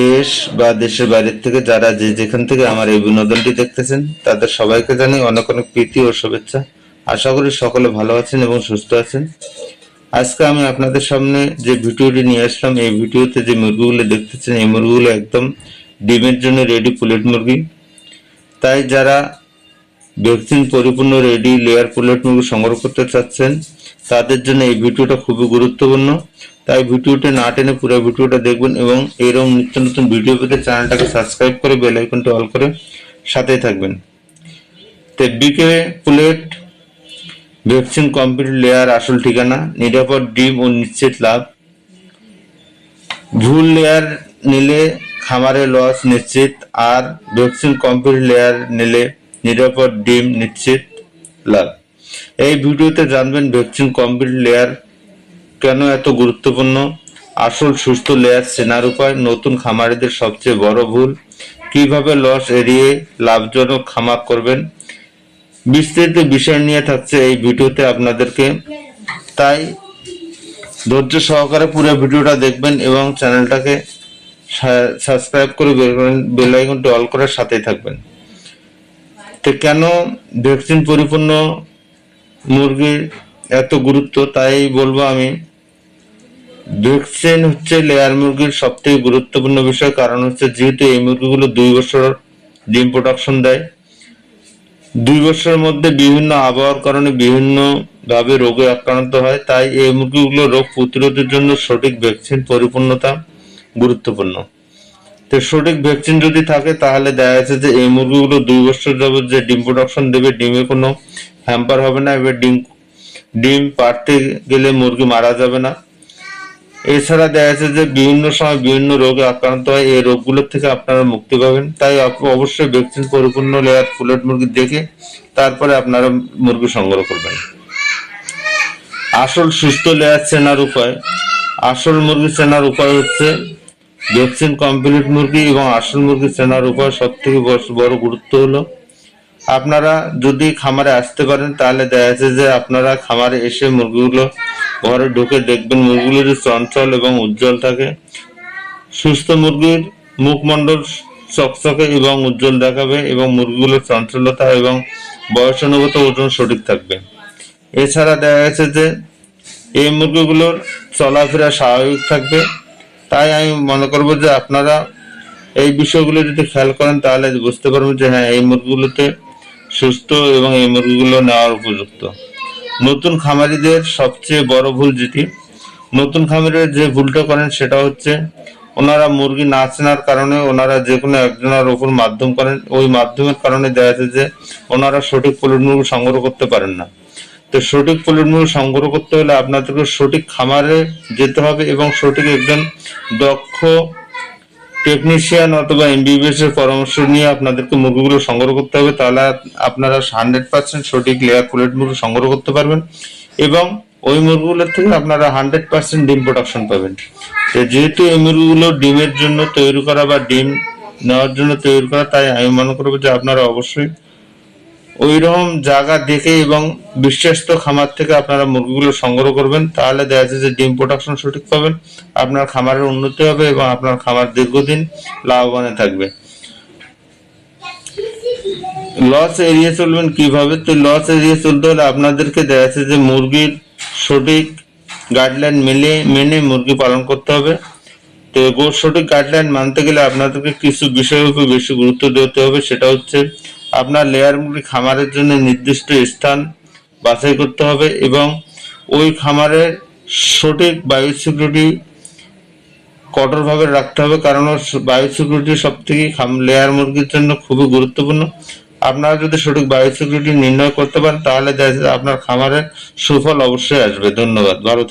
দেশ বা দেশের বাইরের থেকে যারা যে যেখান থেকে আমার এই বিনোদনটি দেখতেছেন, তাদের সবাইকে জানাই অনেক অনেক প্রীতি ও শুভেচ্ছা। আশা করি সকলে ভালো আছেন এবং সুস্থ আছেন। আজকে আমি আপনাদের সামনে যে ভিডিওটি নিয়ে আসলাম, এই ভিডিওতে যে মুরগিগুলো দেখতেছেন, এই মুরগিগুলো একদম ডিমের জন্য রেডি পুলেট মুরগি। তাই যারা ভ্যাকসিন পরিপূর্ণ রেডি লেয়ার পুলেট মুরগি সংগ্রহ করতে চাচ্ছেন। তাদের জন্য এই ভিডিওটা খুবই গুরুত্বপূর্ণ। তাই ভিডিওটা না টেনে পুরো ভিডিওটা দেখবেন এবং এরকম নিত্য নতুন ভিডিও পেতে চ্যানেলটাকে সাবস্ক্রাইব করে বেল আইকনটা অল করে সাথেই থাকবেন। তো BK pullet vaccine complete layer আসল ঠিকানা, নিরাপদ, ডিম ও নিশ্চিত লাভ। ভুল লেয়ার নিলে খামারে লস নিশ্চিত, আর ভ্যাকসিন কমপ্লিট লেয়ার নিলে নিরাপদ ডিম নিশ্চিত লাভ এই ভিডিওতে জানবেন ভ্যাকসিন কমপ্লিট লেয়ার কেন এত গুরুত্বপূর্ণ? আসল সুস্থ লেয়ার চেনার উপায়, নতুন খামারিদের সবচেয়ে বড় ভুল, কীভাবে লস এড়িয়ে লাভজনক খামার করবেন? বিস্তারিত বিষয় নিয়ে থাকছে এই ভিডিওতে আপনাদেরকে। তাই ধৈর্য সহকারে পুরো ভিডিওটা দেখবেন এবং চ্যানেলটাকে সাবস্ক্রাইব করে বেল আইকনটি অল করার সাথেই থাকবেন। তো কেন ভ্যাকসিন পরিপূর্ণ মুরগির এত গুরুত্ব? তাই বলব আমি, ভ্যাকসিন হচ্ছে লেয়ার মুরগির সব থেকে গুরুত্বপূর্ণ বিষয়। কারণ হচ্ছে যেহেতু এই মুরগিগুলো দুই বছর ডিম প্রোডাকশন দেয়, দুই বছরের মধ্যে বিভিন্ন আবহাওয়ার কারণে বিভিন্ন ভাবে রোগে আক্রান্ত হয়। তাই এই মুরগিগুলো রোগ প্রতিরোধের জন্য সঠিক ভ্যাকসিন পরিপূর্ণতা গুরুত্বপূর্ণ। তো সঠিক ভ্যাকসিন যদি থাকে, তাহলে দেখা যাচ্ছে যে এই মুরগিগুলো দুই বছর যাবত যে ডিম প্রোডাকশন দেবে, ডিমে কোনো হ্যাম্পার হবে না। এবার ডিম ডিম পাড়তে গেলে মুরগি মারা যাবে না। এছাড়া দেখা যাচ্ছে যে বিভিন্ন সময় বিভিন্ন রোগে আক্রান্ত হয়। এই রোগগুলোর থেকে আপনারা মুক্তি পাবেন। তাই অবশ্যই ভ্যাকসিন পরিপূর্ণ লেয়ার ফুলেট মুরগি দেখে, তারপরে আপনারা মুরগি সংগ্রহ করবেন। আসল সুস্থ লেয়ার চেনার উপায়, আসল মুরগি চেনার উপায় হচ্ছে ভ্যাকসিন কমপ্লিট মুরগি এবং আসল মুরগি চেনার উপর সব থেকে বড় গুরুত্ব হলো। আপনারা যদি খামারে আসতে পারেন, তাহলে দেখা যাচ্ছে যে আপনারা খামারে এসে মুরগিগুলো ঘরে ঢুকে দেখবেন মুরগিগুলো চঞ্চল এবং উজ্জ্বল থাকে। সুস্থ মুরগির মুখমণ্ডল চকচকে এবং উজ্জ্বল দেখাবে এবং মুরগিগুলোর চঞ্চলতা এবং বয়সানুগত ওজন সঠিক থাকবে। এছাড়া দেখা গেছে যে এই মুরগিগুলোর চলাফেরা স্বাভাবিক থাকবে। তাই আমি মনে করব যে আপনারা এই বিষয়গুলো যদি খেয়াল করেন, তাহলে বুঝতে পারবেন যে হ্যাঁ এই মুরগিগুলোতে সুস্থ এবং এই মুরগিগুলো নেওয়ার উপযুক্ত। নতুন খামারিদের সবচেয়ে বড় ভুল যেটি, নতুন খামারিরা যে ভুলটা করেন সেটা হচ্ছে ওনারা মুরগি না চেনার কারণে ওনারা যে কোনো একজনের ওপর মাধ্যম করেন, ওই মাধ্যমের কারণে দেখা যাচ্ছে যে ওনারা সঠিক পলিট মুরগি সংগ্রহ করতে পারেন না। তো সঠিক মুরগি সংগ্রহ করতে হলে আপনাদেরকে সঠিক খামারে যেতে হবে এবং সঠিক একজন দক্ষ টেকনিশিয়ান অথবা এমবিবিএস এর পরামর্শ নিয়ে আপনাদেরকে মুরগিগুলো সংগ্রহ করতে হবে, তাহলে আপনারা হান্ড্রেড পার্সেন্ট সঠিক লেয়ার প্লেট মুরগি সংগ্রহ করতে পারবেন এবং ওই মুরগিগুলোর থেকে আপনারা হান্ড্রেড পার্সেন্ট ডিম প্রোডাকশন পাবেন। তো যেহেতু এই মুরগিগুলো ডিমের জন্য তৈরি করা বা ডিম নেওয়ার জন্য তৈরি করা, তাই আমি মনে করব যে আপনারা অবশ্যই ওই রকম জায়গা দেখে এবং বিশ্বস্ত খামার থেকে আপনারা মুরগিগুলো সংগ্রহ করবেন, তাহলে দেখা যাচ্ছে যে ডিম প্রোডাকশন সঠিক পাবেন, আপনার খামারের উন্নতি হবে এবং আপনার খামার দীর্ঘদিন লাভবানে থাকবে। লস এড়িয়ে চলবেন কীভাবে? তো লস এড়িয়ে চলতে হলে আপনাদেরকে দেখা যাচ্ছে যে মুরগির সঠিক গাইডলাইন মেনে মেনে মুরগি পালন করতে হবে। তো সঠিক গাইডলাইন মানতে গেলে আপনাদেরকে কিছু বিষয়ের উপর বেশি গুরুত্ব দিতে হবে, সেটা হচ্ছে আপনার লেয়ার মুরগি খামারের জন্য নির্দিষ্ট স্থান বাছাই করতে হবে এবং ওই খামারের সঠিক বায়ু সিকিউরিটি কঠোরভাবে রাখতে হবে কারণ বায়ু সিকিউরিটি সব থেকে লেয়ার মুরগির জন্য খুবই গুরুত্বপূর্ণ আপনারা যদি সঠিক বায়ু সিকিউরিটি নির্ণয় করতে পারেন তাহলে আপনার খামারের সুফল অবশ্যই আসবে ধন্যবাদ ভালো।